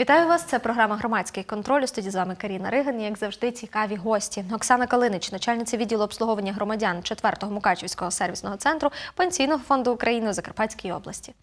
Вітаю вас. Це програма Громадський контроль. У студії з вами Каріна Риган. і, Як завжди, цікаві гості. Оксана Калинич, начальниця відділу обслуговування громадян 4-го Мукачівського сервісного центру Пенсійного фонду України у Закарпатській області.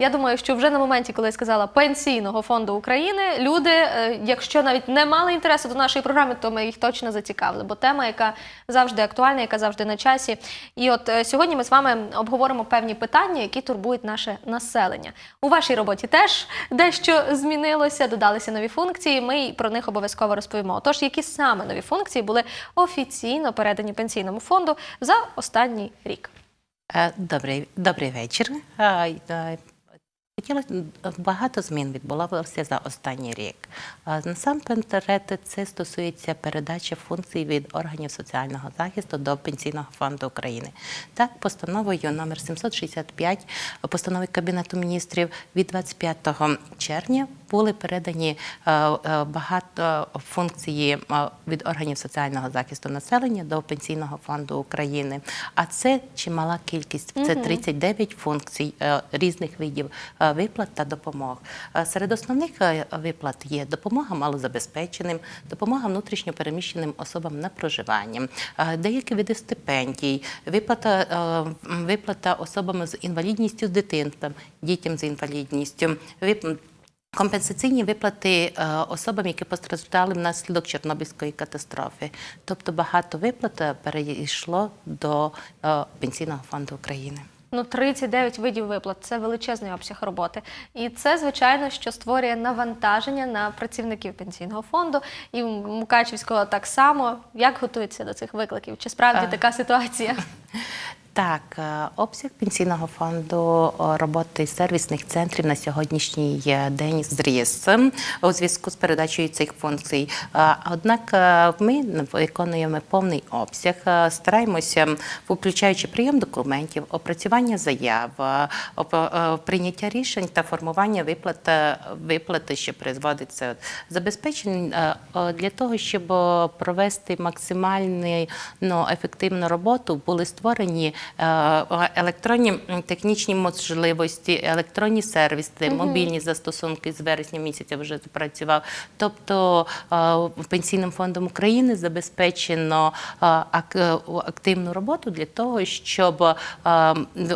Я думаю, що вже на моменті, коли я сказала пенсійного фонду України, люди, е, якщо навіть не мали інтересу до нашої програми, то ми їх точно зацікавили, бо тема, яка завжди актуальна, яка завжди на часі. І от е, сьогодні ми з вами обговоримо певні питання, які турбують наше населення. У вашій роботі теж дещо змінилося, додалися нові функції. Ми про них обов'язково розповімо. Отож, які саме нові функції були офіційно передані пенсійному фонду за останній рік? Е, Добрий, добрий вечір. Е, е, Хотіла багато змін відбулося за останній рік. Насамперед, це стосується передачі функцій від органів соціального захисту до Пенсійного фонду України. Так, постановою номер 765 постанови Кабінету міністрів від 25 червня були передані е, е, багато функцій е, від органів соціального захисту населення до Пенсійного фонду України. А це чимала кількість. Це 39 функцій різних видів виплат та допомог. Серед основних виплат є допомога малозабезпеченим, допомога внутрішньо переміщеним особам на проживання, деякі види стипендій, виплата, виплата особам з інвалідністю з дитинством, дітям з інвалідністю. Компенсаційні виплати е, особам, які постраждали внаслідок Чорнобильської катастрофи. Тобто багато виплат е, перейшло до е, Пенсійного фонду України. Ну, 39 видів виплат це величезний обсяг роботи. І це, звичайно, що створює навантаження на працівників пенсійного фонду і Мукачівського так само. Як готуються до цих викликів? Чи справді така ситуація? Так, е, обсяг пенсійного фонду е, роботи сервісних центрів на сьогоднішній е, день зріс у зв'язку з передачею цих функцій. Однак ми виконуємо повний обсяг, стараємося, включаючи прийом документів, опрацювання заяв, прийняття рішень та формування виплат, виплати, що призводиться забезпечень е, для того, щоб провести максимальну ну, ефективну роботу, були створені електронні технічні можливості, електронні сервіси, мобільні застосунки з вересня місяця вже запрацював. Тобто е, Пенсійним фондом України забезпечено е, ак- е, активну роботу для того, щоб е,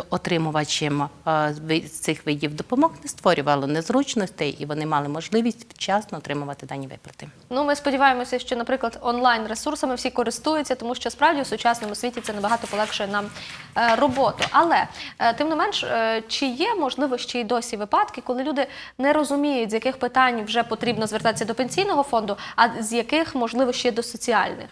отримувачам е, з цих видів допомог не створювало незручностей і вони мали можливість вчасно отримувати дані виплати. Ну, ми сподіваємося, що, наприклад, онлайн ресурсами всі користуються, тому що справді у сучасному світі це набагато полегшує нам е, роботу. Але е, тим не менш, е, чи є можливо ще й досі випадки, коли люди не розуміють, з яких питань вже потрібно звертатися до пенсійного фонду, а з яких можливо ще до соціальних?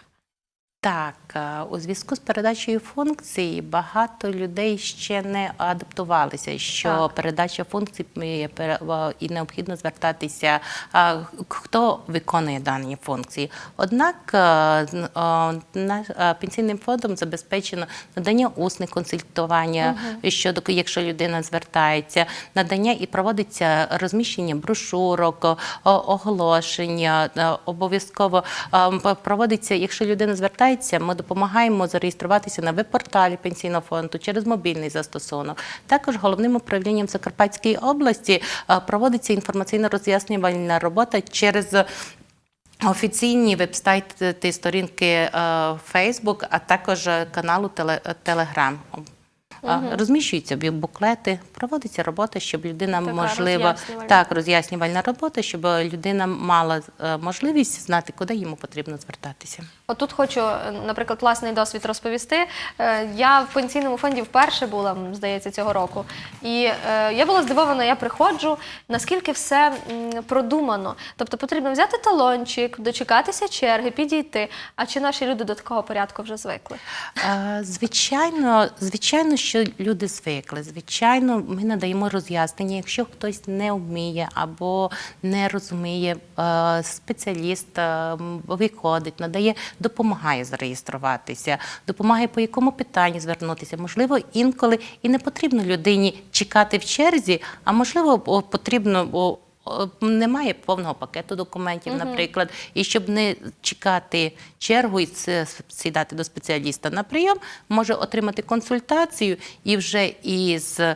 Так, е, у зв'язку з передачею функцій багато людей ще не адаптувалися, що Так. передача функцій е, і необхідно звертатися, хто виконує дані функції. Однак е, е, пенсійним фондом забезпечено надання усних консультування щодо якщо людина звертається, надання і проводиться розміщення брошурок, оголошення. е, Обов'язково е, проводиться, якщо людина звертається, ми допомагаємо зареєструватися на веб-порталі пенсійного фонду через мобільний застосунок. Також головним управлінням Закарпатської області е, проводиться інформаційно-роз'яснювальна робота через. Офіційні веб-сайти сторінки е, Facebook, а також каналу Telegram. Розміщуються буклети, проводиться робота, щоб людина Така можливо роз'яснювальна. так роз'яснювальна робота, щоб людина мала е, можливість знати, куди йому потрібно звертатися. Отут хочу, е, наприклад, власний досвід розповісти. Е, Я в пенсійному фонді вперше була, здається, цього року. І я була здивована, я приходжу, наскільки все продумано. Тобто потрібно взяти талончик, дочекатися черги, підійти. А чи наші люди до такого порядку вже звикли? Звичайно, звичайно, що люди звикли. Звичайно, ми надаємо роз'яснення. Якщо хтось не вміє або не розуміє, е, спеціаліст е, виходить, надає, допомагає зареєструватися, допомагає по якому питанню звернутися. Можливо, інколи і не потрібно людині чекати в черзі, а можливо, потрібно. О, немає повного пакету документів, наприклад, і щоб не чекати чергу і сідати до спеціаліста на прийом, може отримати консультацію і вже із е,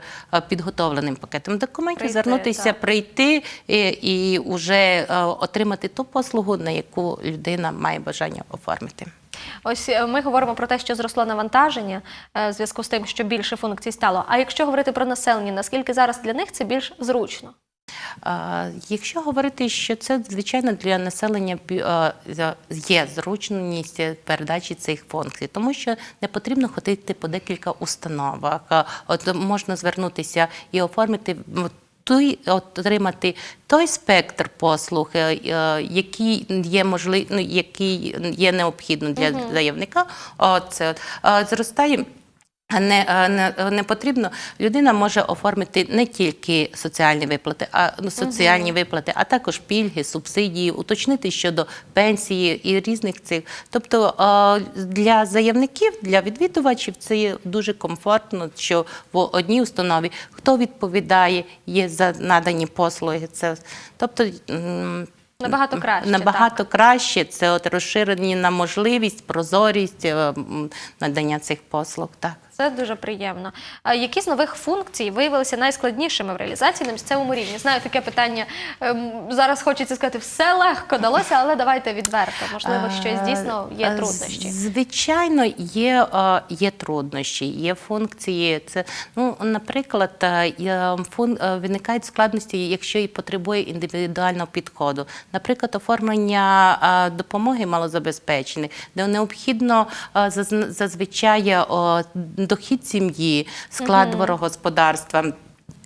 підготовленим пакетом документів Прийти, звернутися, так. прийти і, і вже е, отримати ту послугу, на яку людина має бажання оформити. Ось е, ми говоримо про те, що зросло навантаження е, в зв'язку з тим, що більше функцій стало. А якщо говорити про населення, наскільки зараз для них це більш зручно? Якщо говорити, що це звичайно для населення є зручність передачі цих функцій, тому що не потрібно ходити по декілька установах. От можна звернутися і оформити. Той отримати той спектр послуг, е, е, який є можлив, ну, який є необхідно для заявника. Е, зростає не, не, не потрібно. Людина може оформити не тільки соціальні виплати, а ну, соціальні виплати, а також пільги, субсидії, уточнити щодо пенсії і різних цих. Тобто для заявників, для відвідувачів це є дуже комфортно, що в одній установі хто відповідає, є за надані послуги. Це тобто. Набагато краще, Набагато краще. Це от розширені на можливість, прозорість е, надання цих послуг. Так. Це дуже приємно. А які з нових функцій виявилися найскладнішими в реалізації на місцевому рівні? Знаю таке питання. ем, Зараз хочеться сказати, все легко далося, але давайте відверто. Можливо, щось дійсно є Е, труднощі. Звичайно, є, е, є труднощі, є функції. Це, ну, наприклад, е, фун- е, виникають складності, якщо і потребує індивідуального підходу. Наприклад, оформлення е, допомоги малозабезпечених, де необхідно е, зазн- зазвичай е, дохід сім'ї, склад дворогосподарства.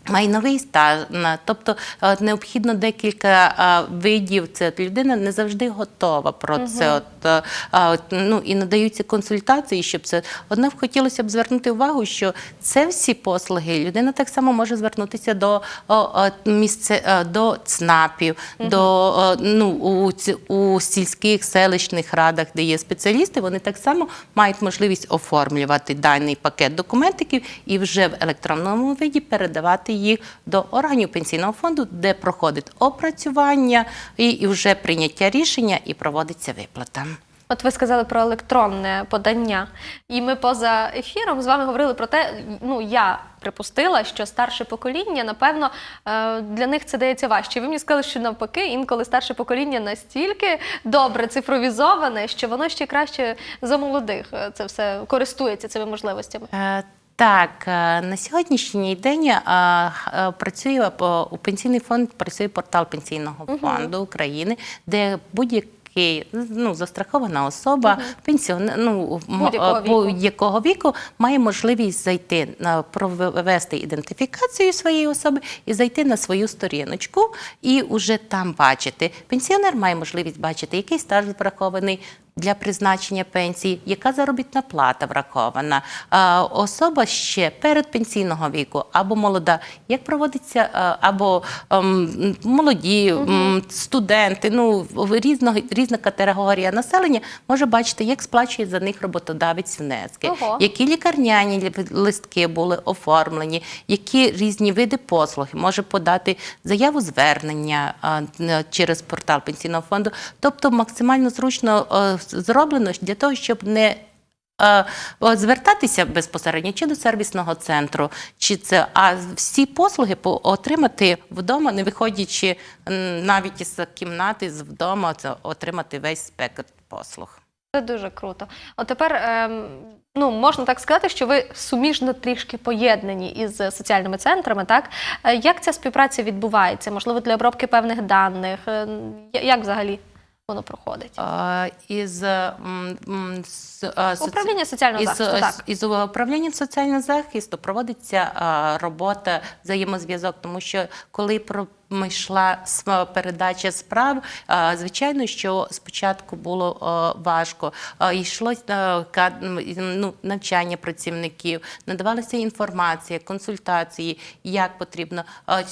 Майновий стан, тобто е, необхідно декілька е, видів. Це от людина не завжди готова про це. От, е, ну, і надаються консультації, щоб це. Однак хотілося б звернути увагу, що це всі послуги. Людина так само може звернутися до, місце, до ЦНАПів, до ну, у, у сільських селищних радах, де є спеціалісти, вони так само мають можливість оформлювати даний пакет документиків і вже в електронному виді передавати їх до органів пенсійного фонду, де проходить опрацювання і, і вже прийняття рішення і проводиться виплата. От ви сказали про електронне подання, і ми поза ефіром з вами говорили про те, ну я припустила, що старше покоління, напевно, е, для них це дається важче. Ви мені сказали, що навпаки, інколи старше покоління настільки добре цифровізоване, що воно ще краще за молодих е, це все користується цими можливостями. Так, е, на сьогоднішній день е, е, працює у пенсійний фонд працює портал пенсійного фонду України, де будь-який ну, застрахована особа, пенсіонер, ну, Будь-якого віку. віку має можливість зайти на провести ідентифікацію своєї особи і зайти на свою сторіночку і вже там бачити. Пенсіонер має можливість бачити, який стаж врахований. Для призначення пенсії, яка заробітна плата врахована, особа ще перед пенсійного віку або молода, як проводиться, або ем, молоді, м, студенти, ну різного різна категорія населення може бачити, як сплачує за них роботодавець внески, Ого. які лікарняні листки були оформлені, які різні види послуги може подати заяву звернення через портал пенсійного фонду. Тобто максимально зручно е, зроблено для того, щоб не е, звертатися безпосередньо чи до сервісного центру, чи це а всі послуги по- отримати вдома, не виходячи навіть із кімнати з вдома, це отримати весь спектр послуг. Це дуже круто. От тепер ем, ну можна так сказати, що ви суміжно трішки поєднані із соціальними центрами. Так Е, як ця співпраця відбувається? Можливо, для обробки певних даних? Е, Як взагалі воно проходить? Із Управління соціального із, захисту, так. із управління соціального захисту проводиться робота взаємозв'язок, тому що коли про йшла передача справ, звичайно, що спочатку було важко. А, Йшло ну, навчання працівників, надавалася інформація, консультації, як потрібно,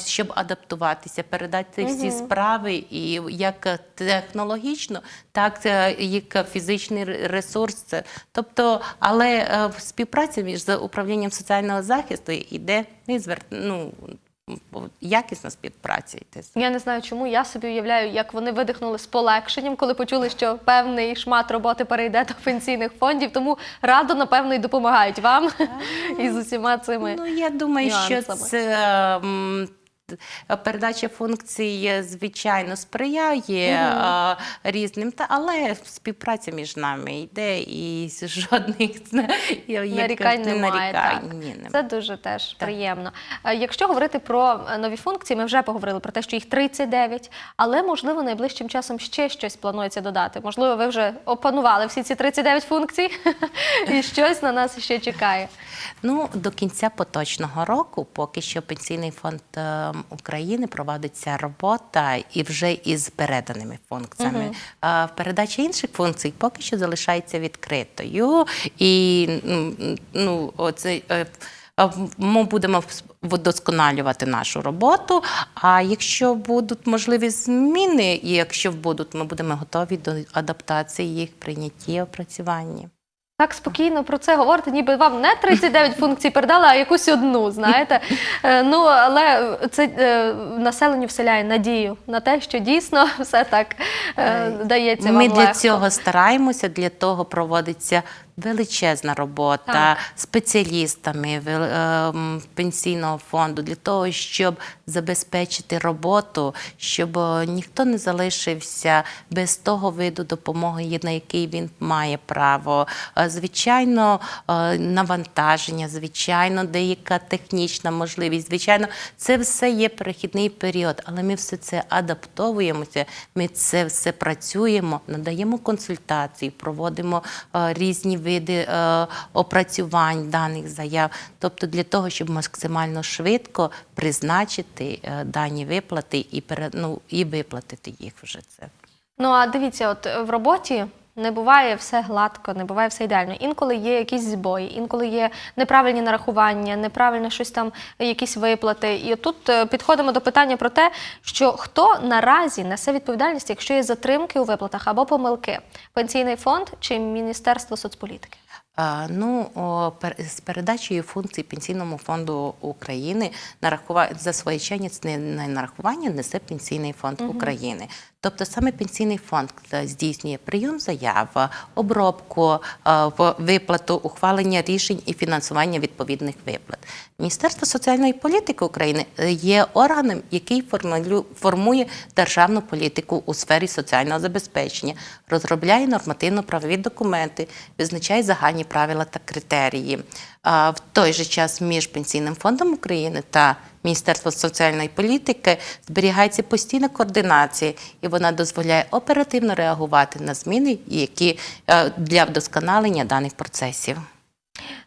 щоб адаптуватися, передати всі справи і як технологічно, так е, як фізичний ресурс. Тобто, але е, співпраця між управлінням соціального захисту йде і звер... ну, якісна співпраця йти. Я не знаю, чому я собі уявляю, як вони видихнули з полегшенням, коли почули, що певний шмат роботи перейде до пенсійних фондів. Тому радо, напевно, і допомагають вам із усіма цими. Ну, я думаю, що це передача функцій, звичайно, сприяє а, різним, але співпраця між нами йде і жодних Нарікань немає. Так. Ні, немає. Це дуже теж приємно. Е, Якщо говорити про е, нові функції, ми вже поговорили про те, що їх 39, але можливо найближчим часом ще щось планується додати. Можливо, ви вже опанували всі ці 39 функцій, і щось на нас ще чекає. Ну, до кінця поточного року, поки що Пенсійний фонд е, України проводиться робота і вже із переданими функціями. А передача інших функцій поки що залишається відкритою. І ну, оце. е, е, Ми будемо вдосконалювати нашу роботу. А якщо будуть можливі зміни, і якщо будуть, ми будемо готові до адаптації їх прийняття і опрацювання. Так спокійно про це говорите, ніби вам не 39 функцій передали, а якусь одну, знаєте. Е, Ну, але це е, населенню вселяє надію на те, що дійсно все так е, дається Ми вам для цього стараємося, для того проводиться величезна робота Так. спеціалістами ем, пенсійного фонду для того, щоб забезпечити роботу, щоб е, ніхто не залишився без того виду допомоги, на який він має право. Е, Звичайно, е, навантаження, звичайно, деяка технічна можливість. Звичайно, це все є перехідний період, але ми все це адаптовуємося, ми це все працюємо, надаємо консультації, проводимо е, різні види е, опрацювань даних заяв. Тобто для того, щоб максимально швидко призначити е, дані виплати і ну, і виплатити їх вже це. Ну а дивіться, от в роботі не буває все гладко, не буває все ідеально. Інколи є якісь збої, інколи є неправильні нарахування, неправильне щось там, якісь виплати. І тут е, підходимо до питання про те, що хто наразі несе відповідальність, якщо є затримки у виплатах або помилки: пенсійний фонд чи Міністерство соцполітики? Ну, з передачею функцій Пенсійному фонду України нарахува... за своєчасність не не нарахування несе Пенсійний фонд України. Тобто саме Пенсійний фонд е, здійснює прийом заяв, обробку, е, виплату, ухвалення рішень і фінансування відповідних виплат. Міністерство соціальної політики України е, є органом, який формує державну політику у сфері соціального забезпечення, розробляє нормативно-правові документи, визначає загальні правила та критерії. В той же час між Пенсійним фондом України та Міністерством соціальної політики зберігається постійна координація, і вона дозволяє оперативно реагувати на зміни, які е, для вдосконалення даних процесів.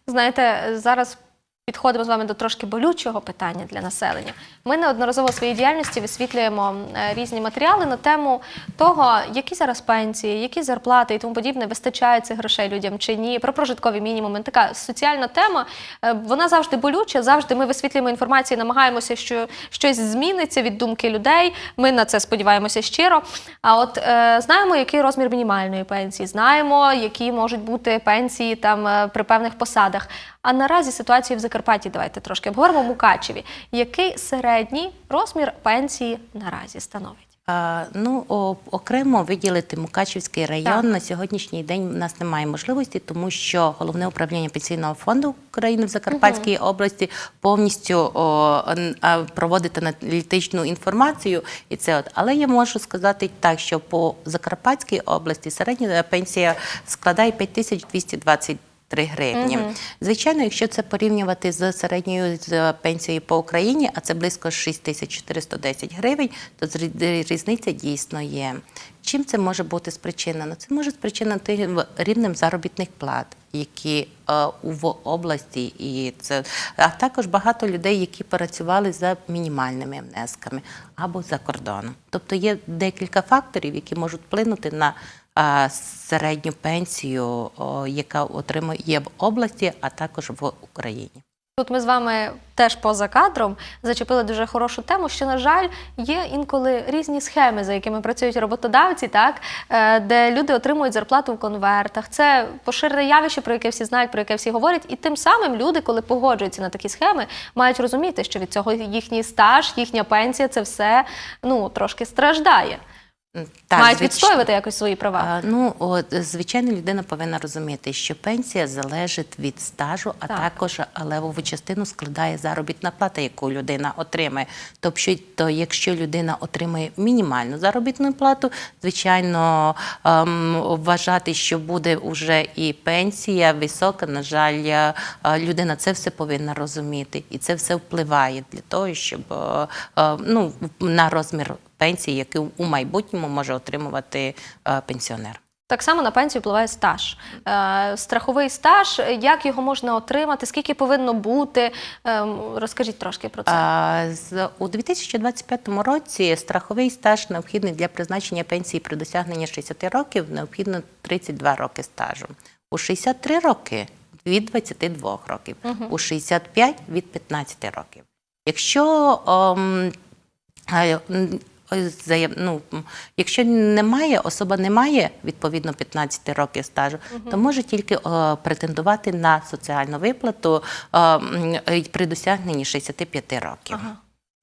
Знаєте, зараз підходимо з вами до трошки болючого питання для населення. Ми неодноразово в своїй діяльності висвітлюємо е, різні матеріали на тему того, які зараз пенсії, які зарплати і тому подібне, вистачає цих грошей людям чи ні, про прожиткові мінімуми. Така соціальна тема. е, Вона завжди болюча. Завжди ми висвітлюємо інформацію, намагаємося, що щось зміниться від думки людей. Ми на це сподіваємося щиро. А от е, знаємо, який розмір мінімальної пенсії, знаємо, які можуть бути пенсії там е, при певних посадах. А наразі ситуацію в Закарпатті давайте трошки обговоримо в Мукачеві. Який середній розмір пенсії наразі становить? А, Ну, о- окремо виділити Мукачівський район Так. на сьогоднішній день у нас немає можливості, тому що головне управління пенсійного фонду України в Закарпатській області повністю о, проводить аналітичну інформацію. І це от, але я можу сказати так, що по Закарпатській області середня пенсія складає 5220 3 гривні. Звичайно, якщо це порівнювати з середньою пенсією по Україні, а це близько 6410 гривень, то різниця дійсно є. Чим це може бути спричинено? Це може спричинити рівнем заробітних плат, які е, в області, і це а також багато людей, які працювали за мінімальними внесками або за кордоном. Тобто є декілька факторів, які можуть вплинути на середню пенсію, яка отримує в області, а також в Україні. Тут ми з вами теж поза кадром зачепили дуже хорошу тему, що, на жаль, є інколи різні схеми, за якими працюють роботодавці, так, е, де люди отримують зарплату в конвертах. Це поширене явище, про яке всі знають, про яке всі говорять. І тим самим люди, коли погоджуються на такі схеми, мають розуміти, що від цього їхній стаж, їхня пенсія це все ну, трошки страждає. Так, мають звич- відстоювати якось свої права. А, Ну, от, звичайно, людина повинна розуміти, що пенсія залежить від стажу, а Так. також левову частину складає заробітна плата, яку людина отримає. Тобто, то якщо людина отримує мінімальну заробітну плату, звичайно, ем, вважати, що буде вже і пенсія висока, на жаль, е, людина це все повинна розуміти, і це все впливає для того, щоб е, е, ну, на розмір пенсії, яку у майбутньому може отримувати е, пенсіонер. Так само на пенсію впливає стаж. Е, страховий стаж, як його можна отримати, скільки повинно бути? Ем, розкажіть трошки про це. У 2025 році страховий стаж необхідний для призначення пенсії при досягненні 60 років необхідно 32 роки стажу. У 63 роки від 22 років, у 65 від 15 років. Якщо ем, е, ну, якщо немає, особа не має відповідно 15 років стажу, то може тільки о, претендувати на соціальну виплату о, е, при досягненні 65 років.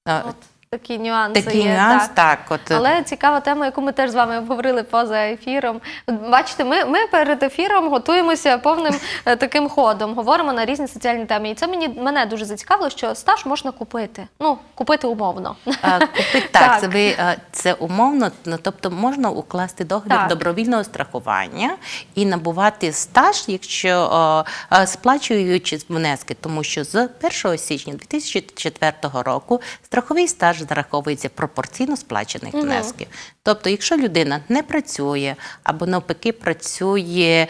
Ага. От такі нюанси Такий є. нюанс, так. так. От, е, Але цікава тема, яку ми теж з вами обговорили поза ефіром. Бачите, ми, ми перед ефіром готуємося повним е, таким ходом, говоримо на різні соціальні теми. І це мені мене дуже зацікавило, що стаж можна купити. Ну, купити умовно. А, Купити так, Так. Це, ви, е, це умовно, ну, тобто можна укласти договір Так. добровільного страхування і набувати стаж, якщо е, е, сплачуючи внески, тому що з 1 січня 2004 року страховий стаж зараховується пропорційно сплачених внесків. Тобто, якщо людина не працює або навпаки працює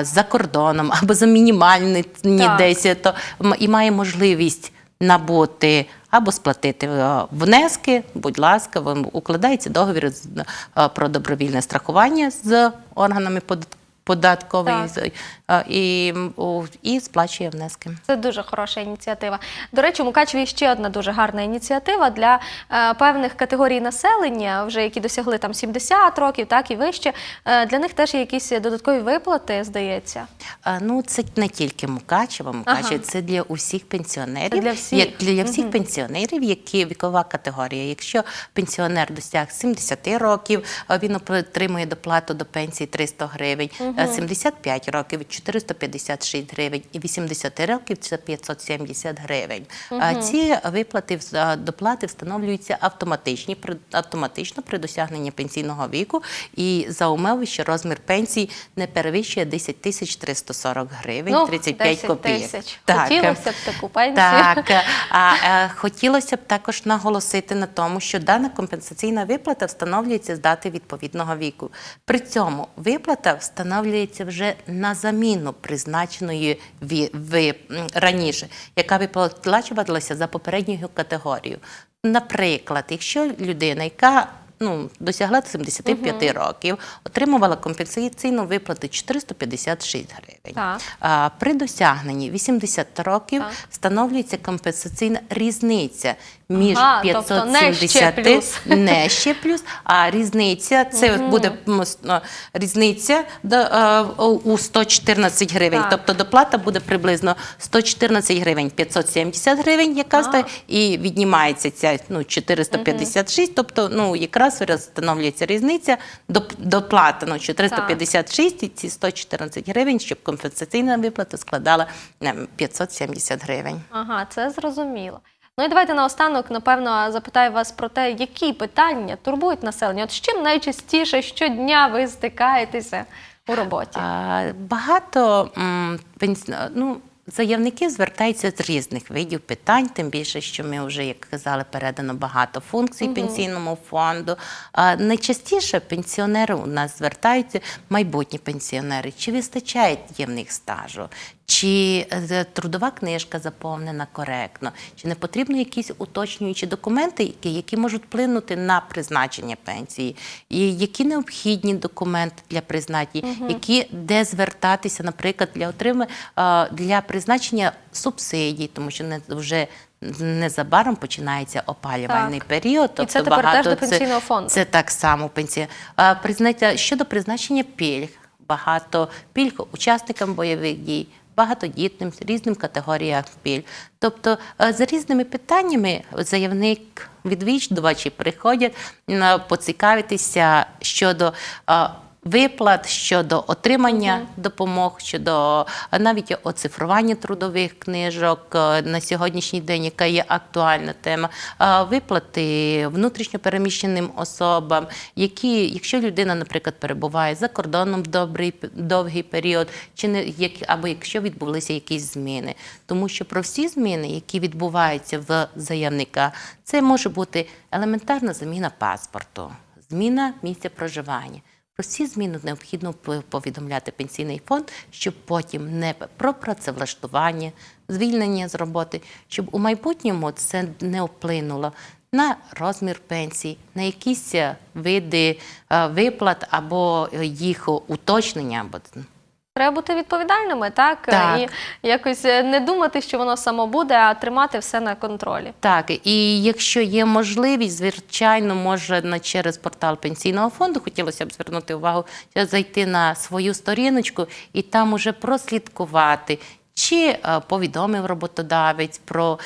за кордоном або за мінімальні Так. десь, то і має можливість набути або сплатити внески, будь ласка, вам укладається договір про добровільне страхування з органами подат- податкової Так. і, і сплачує внески. Це дуже хороша ініціатива. До речі, Мукачеві ще одна дуже гарна ініціатива для е, певних категорій населення, вже які досягли там 70 років, так і вище. Е, для них теж є якісь додаткові виплати, здається. Ну, це не тільки Мукачева, Мукачева, Ага. це для усіх пенсіонерів. Це для всіх. Як для всіх пенсіонерів, які вікова категорія. Якщо пенсіонер досяг 70 років, він отримує доплату до пенсії 300 гривень, 75 років 456 гривень і 80 років це 570 гривень. А Ці виплати доплати встановлюються автоматичні автоматично при досягненні пенсійного віку і за умови, що розмір пенсії не перевищує 10 тисяч 340 гривень, ну, 35 10 копійок. Так. Хотілося б таку пенсію. Так, а е, хотілося б також наголосити на тому, що дана компенсаційна виплата встановлюється з дати відповідного віку. При цьому виплата встановлюється вже на заміну призначеної ві- ви, раніше, яка виплачувалася за попередньою категорією. Наприклад, якщо людина, яка ну, досягла 75 років, отримувала компенсаційну виплату 456 гривень. Так. А, При досягненні 80 років Так. встановлюється компенсаційна різниця між Ага, тобто не ще 570 не ще плюс, а різниця це буде ну, різниця до, у 114 гривень. Так. Тобто доплата буде приблизно 114 гривень 570 гривень, яка стає, і віднімається ця ну, 456, тобто ну, якраз встановлюється різниця до, доплата ну, 456 і ці 114 гривень, щоб компенсаційна виплата складала ем, 570 гривень. Ага, це зрозуміло. Ну і давайте наостанок, напевно, запитаю вас про те, які питання турбують населення. От з чим найчастіше щодня ви стикаєтеся у роботі? А, Багато ну, заявники звертаються з різних видів питань, тим більше, що ми вже, як казали, передано багато функцій пенсійному фонду. А, найчастіше пенсіонери у нас звертаються, майбутні пенсіонери, чи вистачає їм в них стажу, чи е, трудова книжка заповнена коректно, чи не потрібно якісь уточнюючі документи, які, які можуть вплинути на призначення пенсії, і які необхідні документи для призначення, які де звертатися, наприклад, для отримання е, для призначення субсидій, тому що не вже. Незабаром починається опалювальний Так. період. І тобто це тепер теж багато до пенсійного фонду. Це так само пенсія. А, признається щодо призначення пільг, багато пільг учасникам бойових дій, багатодітним, різним категоріям пільг. Тобто з за різними питаннями заявник відвідувачі приходять поцікавитися щодо. Виплат щодо отримання допомог, щодо е, навіть оцифрування трудових книжок е, на сьогоднішній день, яка є актуальна тема, е, виплати внутрішньопереміщеним особам, які, якщо людина, наприклад, перебуває за кордоном в добрий довгий період, чи не як або якщо відбулися якісь зміни, тому що про всі зміни, які відбуваються в заявника, це може бути елементарна заміна паспорту, зміна місця проживання. Всі зміни необхідно повідомляти пенсійний фонд, щоб потім не про працевлаштування, звільнення з роботи, щоб у майбутньому це не вплинуло на розмір пенсії, на якісь е, види е, виплат або е, їх уточнення. Треба бути відповідальними, так? Так. І якось е, не думати, що воно само буде, а тримати все на контролі. Так, і якщо є можливість, звичайно, може через портал пенсійного фонду хотілося б звернути увагу, е, зайти на свою сторіночку і там уже прослідкувати, чи е, повідомив роботодавець про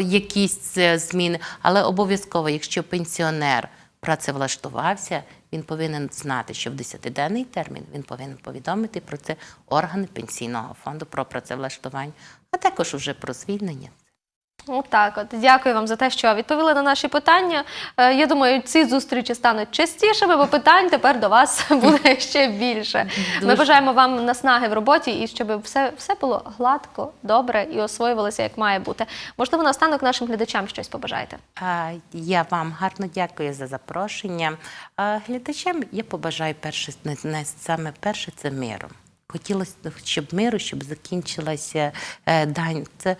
якісь зміни, але обов'язково, якщо пенсіонер працевлаштувався, він повинен знати, що в 10-денний термін він повинен повідомити про це органи пенсійного фонду про працевлаштування, а також уже про звільнення. Отак, от дякую вам за те, що відповіли на наші питання. Е, Я думаю, ці зустрічі стануть частішими, бо питань тепер до вас буде ще більше. Ми бажаємо вам наснаги в роботі і щоб все, все було гладко, добре і освоювалося як має бути. Можливо, наостанок нашим глядачам щось побажаєте. Я вам гарно дякую за запрошення. Глядачам я побажаю перше, саме перше це миру. Хотілося, щоб миру, щоб закінчилася е, дань. Це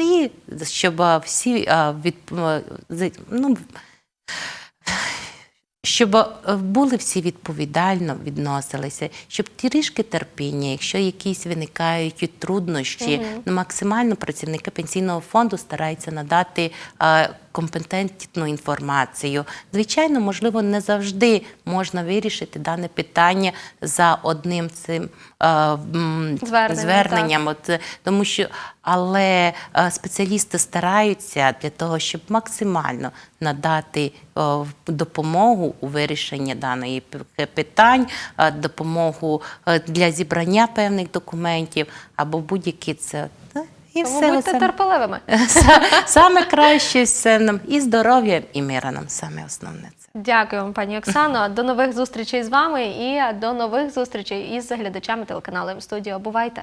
і щоб всі від ну, щоб були всі відповідально відносилися, щоб трішки терпіння, якщо якісь виникають труднощі, ну, максимально працівники пенсійного фонду стараються надати компетентну інформацію. Звичайно, можливо, не завжди можна вирішити дане питання за одним цим е, Зверненням. От, е, тому що, але е, спеціалісти стараються для того, щоб максимально надати допомогу у вирішенні даної питань, е, допомогу для зібрання певних документів або будь-які це. І Тому все, будьте все. терпеливими. Саме краще все нам і здоров'я, і мира нам саме основне це. Дякую вам, пані Оксано. До нових зустрічей з вами і до нових зустрічей із глядачами телеканалу М студіо. Бувайте!